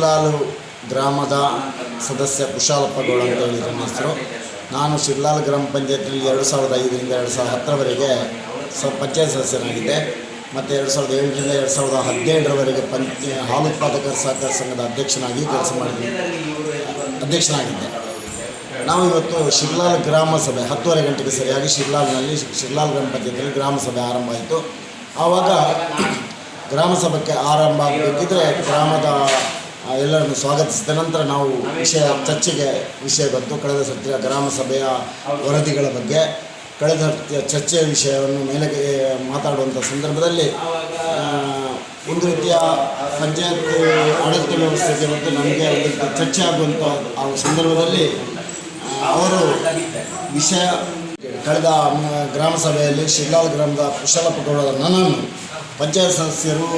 ಶಿರ್ಲಾಲು ಗ್ರಾಮದ ಸದಸ್ಯ ಕುಶಾಲಪ್ಪ ಗೌಡ ಅಂತ ಹೇಳಿ ನನ್ನ ಹೆಸರು. ನಾನು ಶಿರ್ಲಾಲ್ ಗ್ರಾಮ ಪಂಚಾಯತ್ನಲ್ಲಿ ಎರಡು ಸಾವಿರದ ಐದರಿಂದ ಎರಡು ಸಾವಿರದ ಹತ್ತರವರೆಗೆ ಸ ಪಂಚಾಯತ್ ಸದಸ್ಯನಾಗಿದ್ದೆ. ಮತ್ತು ಎರಡು ಸಾವಿರದ ಏಳರಿಂದ ಎರಡು ಸಾವಿರದ ಹದಿನೇಳರವರೆಗೆ ಪಂಚ ಹಾಲು ಉತ್ಪಾದಕರ ಸಹಕಾರ ಸಂಘದ ಅಧ್ಯಕ್ಷನಾಗಿ ಕೆಲಸ ಮಾಡಿದ್ದೆ ಅಧ್ಯಕ್ಷನಾಗಿದ್ದೆ. ನಾವು ಇವತ್ತು ಶಿರ್ಲಾಲ್ ಗ್ರಾಮ ಸಭೆ, ಹತ್ತುವರೆ ಗಂಟೆಗೆ ಸರಿಯಾಗಿ ಶಿರ್ಲಾಲ್ನಲ್ಲಿ, ಶಿರ್ಲಾಲ್ ಗ್ರಾಮ ಪಂಚಾಯತಿಯಲ್ಲಿ ಗ್ರಾಮ ಸಭೆ ಆರಂಭ ಆಯಿತು. ಆವಾಗ ಗ್ರಾಮ ಸಭೆಗೆ ಆರಂಭ ಆಗಬೇಕಿದ್ರೆ ಗ್ರಾಮದ ಎಲ್ಲರನ್ನು ಸ್ವಾಗತಿಸಿದ ನಂತರ ನಾವು ವಿಷಯ, ಚರ್ಚೆಗೆ ವಿಷಯ ಬಂತು. ಕಳೆದ ಸತ್ಯ ಗ್ರಾಮ ಸಭೆಯ ವರದಿಗಳ ಬಗ್ಗೆ ಕಳೆದ ಚರ್ಚೆಯ ವಿಷಯವನ್ನು ಮೇಲೆ ಮಾತಾಡುವಂಥ ಸಂದರ್ಭದಲ್ಲಿ ಒಂದು ರೀತಿಯ ಪಂಚಾಯತ್, ಆಡಳಿತ ವ್ಯವಸ್ಥೆಗೆ ಮತ್ತು ನಮಗೆ ಒಂದು ಚರ್ಚೆ ಆಗುವಂಥ ಆ ಸಂದರ್ಭದಲ್ಲಿ ಅವರು ವಿಷಯ ಕಳೆದ ಗ್ರಾಮ ಸಭೆಯಲ್ಲಿ ಗ್ರಾಮದ ಕುಶಲಪ್ಪ ಗೌಡರ ನನ್ನನ್ನು ಪಂಚಾಯತ್ ಸದಸ್ಯರು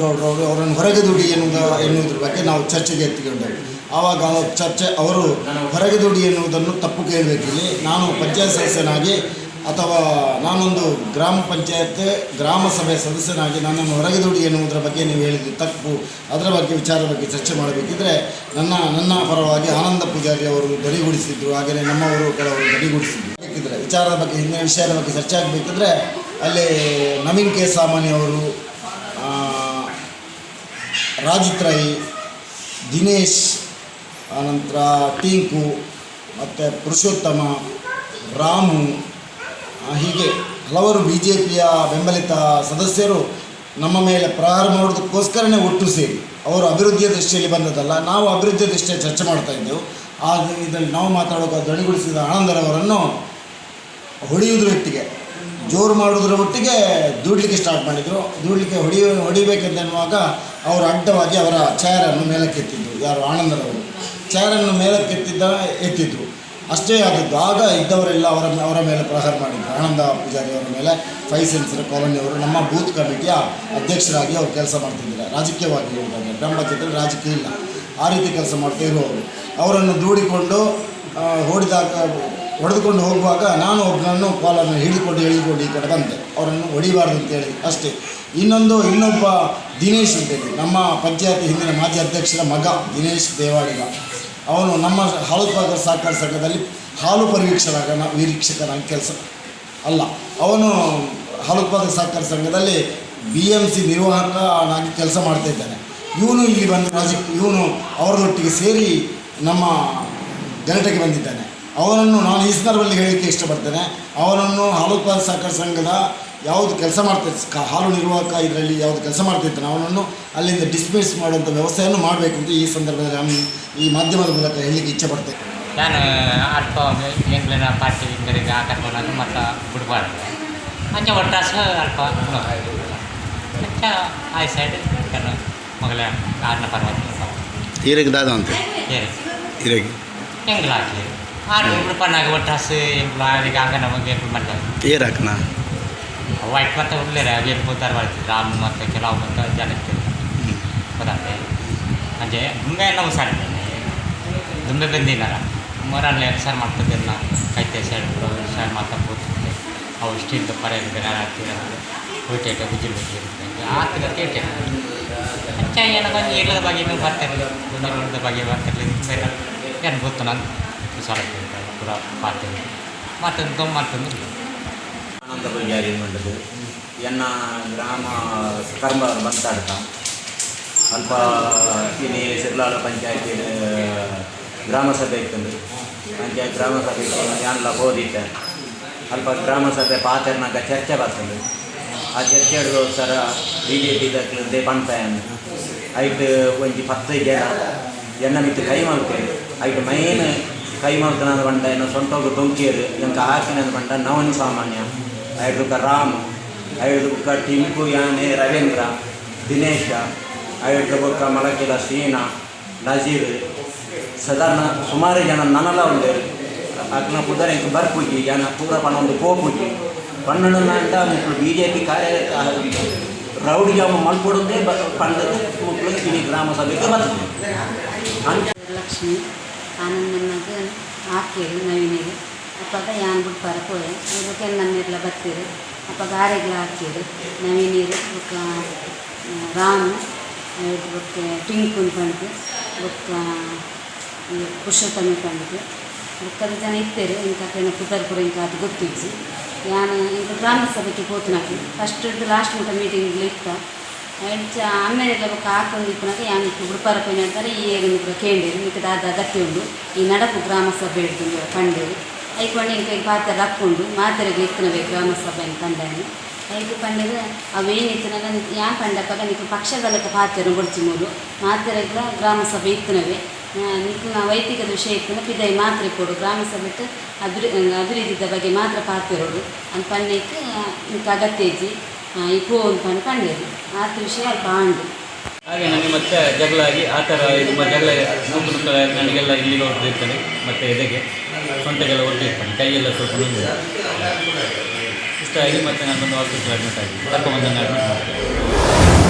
ಗೌಡರವರು ಅವರನ್ನು ಹೊರಗೆ ದುಡಿ ಎನ್ನುವುದ ಎನ್ನುವುದ್ರ ಬಗ್ಗೆ ನಾವು ಚರ್ಚೆಗೆ ಎತ್ತಿಕೊಂಡೆವು. ಆವಾಗ ಚರ್ಚೆ ಅವರು ಹೊರಗೆ ದುಡಿ ಎನ್ನುವುದನ್ನು ತಪ್ಪು ಕೇಳಬೇಕಿಲ್ಲಿ ನಾನು ಪಂಚಾಯತ್ ಸದಸ್ಯನಾಗಿ ಅಥವಾ ನಾನೊಂದು ಗ್ರಾಮ ಪಂಚಾಯತ್, ಗ್ರಾಮ ಸಭೆ ಸದಸ್ಯನಾಗಿ ನನ್ನನ್ನು ಹೊರಗೆ ದುಡಿ ಎನ್ನುವುದರ ಬಗ್ಗೆ ನೀವು ಹೇಳಿದ್ದು ತಪ್ಪು. ಅದರ ಬಗ್ಗೆ ವಿಚಾರದ ಬಗ್ಗೆ ಚರ್ಚೆ ಮಾಡಬೇಕಿದ್ರೆ ನನ್ನ ನನ್ನ ಪರವಾಗಿ ಆನಂದ ಪೂಜಾರಿ ಅವರು ದನಿಗೂಡಿಸಿದ್ರು ಹಾಗೆಯೇ ನಮ್ಮವರು ಕೆಲವರು ದನಿಗೂಡಿಸಿದ್ರು ಬೇಕಿದ್ರೆ ವಿಚಾರದ ಬಗ್ಗೆ, ಹಿಂದಿನ ವಿಷಯದ ಬಗ್ಗೆ ಚರ್ಚೆ ಆಗಬೇಕಿದ್ರೆ ಅಲ್ಲಿ ನವೀನ್ ಕೆ ಸಾಮಾನ್ಯ ಅವರು ಆ, ರಾಜಿತ್ ರೈ ದಿನೇಶ್ ಆನಂತರ ಟೀಂಕು ಮತ್ತು ಪುರುಷೋತ್ತಮ ರಾಮು ಆ, ಹೀಗೆ ಹಲವರು ಬಿ ಜೆ ಪಿಯ ಬೆಂಬಲಿತ ಸದಸ್ಯರು ನಮ್ಮ ಮೇಲೆ ಪ್ರಹಾರ ಮಾಡೋದಕ್ಕೋಸ್ಕರನೇ ಒಟ್ಟು ಸೇರಿ ಅವರು ಅಭಿವೃದ್ಧಿಯ ದೃಷ್ಟಿಯಲ್ಲಿ ಬಂದದಲ್ಲ ನಾವು ಅಭಿವೃದ್ಧಿಯ ದೃಷ್ಟಿಯಲ್ಲಿ ಚರ್ಚೆ ಮಾಡ್ತಾ ಇದ್ದೆವು. ಆಗ ಇದರಲ್ಲಿ ನಾವು ಮಾತಾಡುವಾಗ ದಣಿಗೊಳಿಸಿದ ಆನಂದರವರನ್ನು ಹೊಡೆಯುವುದ್ರ ಒಟ್ಟಿಗೆ ಜೋರು ಮಾಡೋದ್ರ ಮಟ್ಟಿಗೆ ದೂಡಲಿಕ್ಕೆ ಸ್ಟಾರ್ಟ್ ಮಾಡಿದರು. ದೂಡಲಿಕ್ಕೆ ಹೊಡಿ ಹೊಡಿಬೇಕೆಂದೆನ್ನುವಾಗ ಅವರು ಅಡ್ಡವಾಗಿ ಅವರ ಚೇರನ್ನು ಮೇಲಕ್ಕೆತ್ತಿದ್ದರು ಯಾರು? ಆನಂದರವರು. ಚೇರನ್ನು ಮೇಲಕ್ಕೆತ್ತಿದ್ದ ಎತ್ತಿದ್ರು. ಅಷ್ಟೇ ಆದದ್ದು ಆಗ ಇದ್ದವರೆಲ್ಲ ಅವರ ಅವರ ಮೇಲೆ ಪ್ರಹಾರ ಮಾಡಿದ್ರು. ಆನಂದ ಪೂಜಾರಿ ಅವರ ಮೇಲೆ ಫೈ ಸೆನ್ಸರ್ ಅವರು ನಮ್ಮ ಬೂತ್ ಕಮಿಟಿಯ ಅಧ್ಯಕ್ಷರಾಗಿ ಅವರು ಕೆಲಸ ಮಾಡ್ತಿದ್ದಿಲ್ಲ ರಾಜಕೀಯವಾಗಿ ಹೇಳಿದಾಗ ಬ್ರಹ್ಮ ಚಿತ್ರ ರಾಜಕೀಯ ಇಲ್ಲ. ಆ ರೀತಿ ಕೆಲಸ ಮಾಡ್ತಾ ಇರುವವರು. ಅವರನ್ನು ದೂಡಿಕೊಂಡು ಹೊಡೆದಾಗ ಹೊಡೆದುಕೊಂಡು ಹೋಗುವಾಗ ನಾನು ಒಬ್ಬನನ್ನು ಕಾಲನ್ನು ಹಿಡಿದುಕೊಂಡು ಎಳೆದುಕೊಂಡು ಈ ಕಡೆ ಬಂದೆ. ಅವರನ್ನು ಹೊಡಿಬಾರ್ದು ಅಂತೇಳಿ ಅಷ್ಟೇ. ಇನ್ನೊಂದು, ಇನ್ನೊಬ್ಬ ದಿನೇಶ್ ಅಂತೇಳಿ. ನಮ್ಮ ಪಂಚಾಯತಿ ಹಿಂದಿನ ಮಾಜಿ ಅಧ್ಯಕ್ಷರ ಮಗ ದಿನೇಶ್ ದೇವಾಡಿಗ. ಅವನು ನಮ್ಮ ಹಾಲು ಉತ್ಪಾದಕರ ಸಹಕಾರ ಸಂಘದಲ್ಲಿ ಹಾಲು ಪರಿವೀಕ್ಷಕ ವೀಕ್ಷಕನಾಗಿ ಕೆಲಸ ಅಲ್ಲ. ಅವನು ಹಾಲು ಉತ್ಪಾದಕ ಸಹಕಾರ ಸಂಘದಲ್ಲಿ ಬಿ ಎಂ ಸಿ ನಿರ್ವಾಹಕನಾಗಿ ಕೆಲಸ ಮಾಡ್ತಾ ಇದ್ದಾನೆ. ಇವನು ಇಲ್ಲಿ ಬಂದು ರಾಜ, ಇವನು ಅವರೊಟ್ಟಿಗೆ ಸೇರಿ ನಮ್ಮ ಗಲಾಟೆಗೆ ಬಂದಿದ್ದಾನೆ. ಅವನನ್ನು ನಾನು ಈ ಸಂದರ್ಭದಲ್ಲಿ ಹೇಳಲಿಕ್ಕೆ ಇಷ್ಟಪಡ್ತೇನೆ. ಅವನನ್ನು ಹಾಲು ಉತ್ಪಾದನೆ ಸಹಕಾರ ಸಂಘದ ಯಾವುದು ಕೆಲಸ ಮಾಡ್ತಾ ಹಾಲು ನಿರ್ವಾಹಕ ಇದರಲ್ಲಿ ಯಾವುದು ಕೆಲಸ ಮಾಡ್ತಿದ್ದಾನೆ ಅವನನ್ನು ಅಲ್ಲಿಂದ ಡಿಸ್ಮಿಸ್ ಮಾಡುವಂಥ ವ್ಯವಸ್ಥೆಯನ್ನು ಮಾಡಬೇಕು ಅಂತ ಈ ಸಂದರ್ಭದಲ್ಲಿ ನಾನು ಈ ಮಾಧ್ಯಮದ ಮೂಲಕ ಹೇಳಲಿಕ್ಕೆ ಇಚ್ಛೆಪಡ್ತೇನೆ ನಾನು ಅಲ್ಪ ಎಂಗ್ಲಿನ ಪಾರ್ಟಿ ಇಂಗರಿಗೆ ಹಾಕೊಂಡು ಮತ್ತು ಬಿಡಬಾರ್ದು. ಮತ್ತೆ ಒಟ್ಟಾಸ ಅಲ್ಪ ಅಂಚ ಆ ಸೈಡ್ ಕನ್ನು ಮಗಳ ಆರನ ಪರವಾಗಿ ಹೀರಿಗೆ ದಾದ ಅಂತ? ಹೀರಿಗೆ. ಎಂಗ್ಲ ಹಾಕಿ Aduh, depan aku bertase yang lari kakak nama gue pun mandang. Iya rakna. White mata boleh lah, biar putar balik. Ram mata, kelau mata, jalan itu. Berarti, ಅಜ್ಜ ದುಂಬೆ ನಾವು ಸರ್ ದುಂಬೆ ಬಂದಿದ್ದಾರ ಮರಲ್ಲಿ ಎರಡು ಸರ್ ಮಾಡ್ತಿದ್ದೆ ನಾನು ಕೈತೆ ಸೈಡ್ ಸರ್ ಮಾತಾ ಕೂತಿದ್ದೆ ಅವು steel ಪರ ಇದ್ದರೆ ಹಾಕ್ತಿರೋದು ಹೋಯ್ತೈತೆ ಗುಜ್ಜಲು ಬಿಟ್ಟಿರುತ್ತೆ ಆತಿರ ಕೇಳ್ತೆ ಅಚ್ಚ ಏನೋ ಬಂದು ಇಲ್ಲದ ಬಗ್ಗೆ ಬರ್ತಿರಲಿಲ್ಲ ಬಗ್ಗೆ ಬರ್ತಿರಲಿಲ್ಲ ಏನು ಗೊತ್ತು ನಾನು ಸಲ ಪೂರ ಪಾತ್ರೆ ಮತ್ತೊಂದು ಮತ್ತೊಂದು ಅನಂತ ಎನ್ನ ಗ್ರಾಮ ಕರ್ಮ ಬಂತಾಡ್ತ ಅಲ್ಪ ಇನಿ ಸಿರ್ಲಾಳ ಪಂಚಾಯತಿ ಗ್ರಾಮ ಸಭೆ ಇತ್ತು ಪಂಚಾಯತ್ ಗ್ರಾಮ ಸಭೆ ಯಾನೆಲ್ಲ ಓದಿದ್ದೆ ಅಲ್ಪ ಗ್ರಾಮ ಸಭೆ ಪಾತೆರ್ನಾಗ ಚರ್ಚೆ ಬರ್ತದೆ ಆ ಚರ್ಚೆ ಸರ ಬಿ ಜೆ ಪಿ ದೇ ಪಂಪಾಯನ್ ಐಟ್ ಒಂಜಿ ಪತ್ತೈದು ಜನ ಎನ್ನ ಮಿತ್ತು ಕೈ ಮಾಡ್ತೇವೆ ಐಟ್ ಮೈನ್ ಕೈ ಮಾಡ್ತಾನ ಬಂಡ ಇನ್ನು ಸೊಂಟೋಗ ತೊಂಕೇರು ಎಂಕ ಹಾಕಿನ ಬಂಡ ನವನ್ ಸಾಮಾನ್ಯ ಐದುಕ ರಾಮ್ ಐದುಕ ಟಿಂಕು ಯಾನೆ ರವೀಂದ್ರ ದಿನೇಶ ಐದು ಬೊಕ್ಕ ಮಲಕಿಲ ಶ್ರೀನಾ ನಜೀರ್ ಸಾಧಾರಣ ಸುಮಾರು ಜನ ನನಲ ಉಂಡೇರು ಅಕ್ನ ಪುದರ ಇಂಕ ಬರ್ಪುಜಿ ಜನ ಪೂರ ಪಣ ಒಂದು ಪೋಪುಜಿ ಪನ್ನಡ ಅಂತ ಮುಕ್ಳು ಬಿ ಜೆ ಪಿ ಕಾರ್ಯ ರೌಡಿ ಜಾಮ ಮಲ್ಪೊಡುದೇ ಪಂಡದ ಮುಕ್ಳು ಕಿಣಿ ಗ್ರಾಮ ಸಭೆಗೆ ಬರ್ತದೆ ಅಂಚ ಲಕ್ಷ್ಮಿ ಆನಂದನಾಗ ಹಾಕಿರಿ ನವೀನಿಗೆ. ಅಪ್ಪಾಗ ಯಾನ್ ಬಿಟ್ಟು ಪರಕೋಯೆ ಅದಕ್ಕೆ ಕೆನ್ನಮ್ಮಿರ್ಲ ಬರ್ತೀರಿ. ಅಪ್ಪಾಗ ಆರೆಗ್ಲ ಹಾಕಿರಿ ನವೀನೀರು, ಬುಕ್ಕ ರಾಮು ಬುಕ್ಕೆ ಟಿಂಕುನ್ ಪಂಡ್ ಬುಕ್ಕ ಪುರುಷೋತ್ತಮ ಪಂಡ್ ಬೊಕ್ಕದ ಜನ ಇತ್ತೇರು ಇಂಕ ಕೆನ ಪುದರ್ ಪುರ ಇಂಕ ಅದು ಗೊತ್ತಿಜ್ಜಿ ಯಾನು ಇಂಕ ಗ್ರಾಮ ಸಭೆಗೆ ಪೋತುನಾಕಿ ಫಸ್ಟ್ ಲಾಸ್ಟ್ ಮಟ್ಟ ಮೀಟಿಂಗ್ ಇತ್ತ. ಹೆಂಚ ಆಮೇಲೆ ಬೊಕ್ಕ ಹಾಕೊಂಡು ಇಪ್ಪನಾಗ ಯಾನ್ ಉಡುಪಾರ ಪೈನ ಹೇಳ್ತಾರೆ ಈ ಏರಿನ ಕೂಡ ಕೇಳಿರಿ ಮಿಕ್ಕದ ಅದು ಅಗತ್ಯ ಉಂಡು ಈ ನಡಪು ಗ್ರಾಮ ಸಭೆ ಹಿಡ್ದು ಐಕ್ ಐಕೊಂಡು ಇಂಕ ಪಾತ್ರ ಹಾಕ್ಕೊಂಡು ಮಾತೆರೆಗೆ ಇಕ್ಕನಬೇಕು ಗ್ರಾಮ ಸಭೆಯನ್ನು ಕಂಡಾನೆ ಐದು ಪಂಡಗ ಅವೇನಿತ್ತನಾಗ ಯಾ ಪಂಡಪ್ಪಾಗ ನಿಕ್ಕು ಪಕ್ಷಗಲಕ ಪಾತೆರು ಬಡ್ಚಿ ಮೂರು ಮಾತೆರೆಗಳ ಗ್ರಾಮ ಸಭೆ ಇತ್ತನವೆ ನಿಕ್ಕು ನಾ ವೈದಿಕದ ವಿಷಯ ಇತ್ತು ಪಿದೈ ಮಾತ್ರೆ ಕೊಡು ಗ್ರಾಮ ಸಭೆಟ್ ಅಭಿವೃದ್ಧಿ ಅಭಿವೃದ್ಧಿದ ಬಗ್ಗೆ ಮಾತ್ರ ಪಾತ್ರ ಅಂತ ಪಂಡಕ್ಕೆ ನಿಮ್ಗೆ ಅಗತ್ಯ ಇಜ್ಜಿ ಅಂತ ಕಂಡೇರು ಆತ ವಿಷಯ ಅಲ್ಪ ಹಾಗೆ ನನಗೆ ಮತ್ತೆ ಜಗಳ ಆಗಿ, ಆ ಥರ ತುಂಬ ಜಗಳ ನೂಕು ನೂಕ ನನಗೆಲ್ಲ ಇಲ್ಲಿಗೆ ಹೊರಟಿರ್ತಾನೆ ಮತ್ತು ಎದೆಗೆ ಸೊಂಟಗೆಲ್ಲ ಹೊರಟಿರ್ತಾನೆ, ಕೈಯೆಲ್ಲ ಸ್ವಲ್ಪ ನಿಂದು ಇಷ್ಟ ಆಗಿ ಮತ್ತೆ ನಾನು ಒಂದು ಹಾಸ್ಪಿಟ್ಲ್ ಅಡ್ಮಿಟ್ ಆಗಿ ಕರ್ಕೊಂಬಂದನ್ನು ಅಡ್ಮಿಟ್ ಮಾಡಿದೆ